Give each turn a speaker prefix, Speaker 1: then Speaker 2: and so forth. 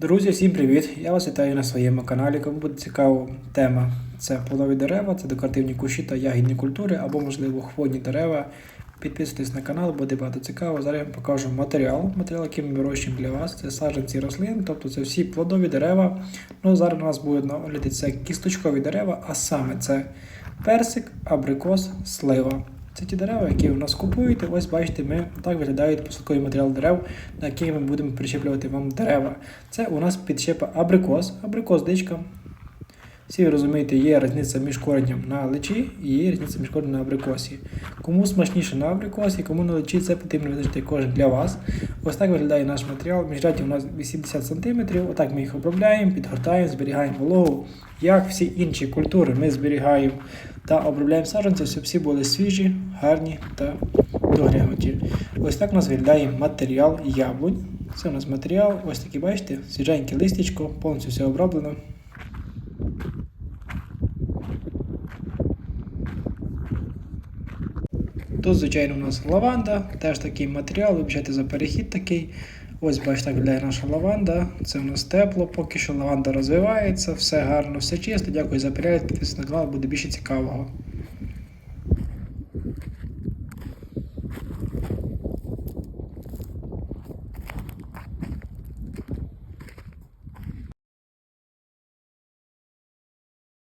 Speaker 1: Друзі, всім привіт! Я вас вітаю на своєму каналі. Кому буде цікава тема, це плодові дерева, це декоративні кущі та ягідні культури або, можливо, хвойні дерева. Підписуйтесь на канал, буде багато цікаво. Зараз я вам покажу матеріал. Матеріал, який ми вирощуємо для вас, це саджанці рослин, тобто це всі плодові дерева. Ну, зараз у нас будуть на це кісточкові дерева, а саме це персик, абрикос, слива. Це ті дерева, які у нас купуєте. Ось бачите, ми так виглядають посадковий матеріал дерев, на який ми будемо прищеплювати вам дерева. Це у нас підщепа абрикос, абрикос дичка. Всі ви розумієте, є різниця між коренням на личі і є різниця між коренням на абрикосі. Кому смачніше на абрикосі, кому на личі, це потрібно визначити кожен для вас. Ось так виглядає наш матеріал. Міжрядді у нас 80 см. Отак ми їх обробляємо, підгортаємо, зберігаємо вологу. Як всі інші культури ми зберігаємо та обробляємо саджанці, щоб всі були свіжі, гарні та доглянуті. Ось так у нас виглядає матеріал яблунь. Це у нас матеріал, ось такий, бачите, свіженьке листячко, повністю все оброблено. Тут, звичайно, у нас лаванда, теж такий матеріал, вибачайте за перехід такий. Ось бачите, виглядає наша лаванда. Це у нас тепло, поки що лаванда розвивається, все гарно, все чисто. Дякую за перегляд, підписуйтесь на канал, буде більше цікавого.